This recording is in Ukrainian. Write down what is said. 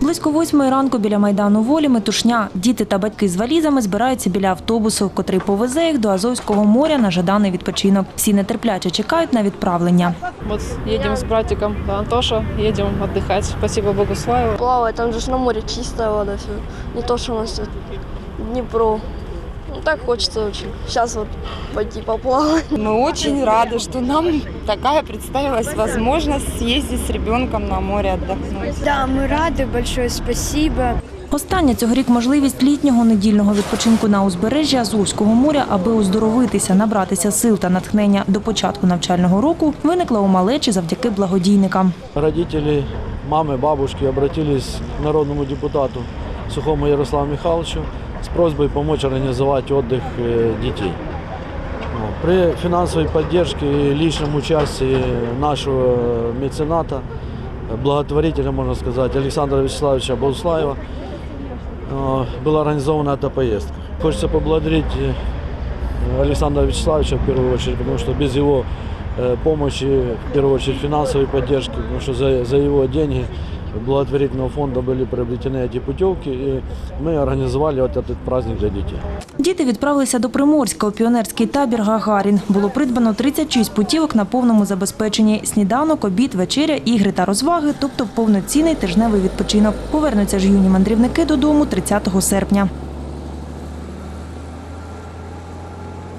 Близько восьмої ранку біля майдану волі метушня. Діти та батьки з валізами збираються біля автобусу, котрий повезе їх до Азовського моря на жаданий відпочинок. Всі нетерпляче чекають на відправлення. Вот їдемо з братиком до Антоша, едем отдыхать. Спасибо Богуславу. Плаває, там же ж на морі чиста вода все. Не то, що у нас тут Днепро. Ну, так хочется очень. Сейчас вот пойти поплавать. Мы очень рады, что нам такая представилась возможность съездить с ребенком на море отдохнуть. Да, мы рады, большое спасибо. Остання цьогорік можливість літнього недільного відпочинку на узбережжі Азовського моря, аби оздоровитися, набратися сил та натхнення до початку навчального року, виникла у малечі завдяки благодійникам. Родители, мамы, бабушки обратились к народному депутату Сухому Ярославу Михайловичу с просьбой помочь организовать отдых э, детей. Вот. При финансовой поддержке и личном участии нашего мецената, э, благотворителя, можно сказать, Александра Вячеславовича Бауслаева, э, была организована эта поездка. Хочется поблагодарить э, Александра Вячеславовича в первую очередь, потому что без его э, помощи, в первую очередь финансовой поддержки, потому что за, за его деньги благотворительного фонда были приобретены эти путевки, и мы организовали вот этот праздник для детей. Діти відправилися до Приморська у піонерський табір Гагарін. Було придбано 36 путівок на повному забезпеченні: сніданок, обід, вечеря, ігри та розваги, тобто повноцінний тижневий відпочинок. Повернуться ж юні мандрівники додому 30 серпня.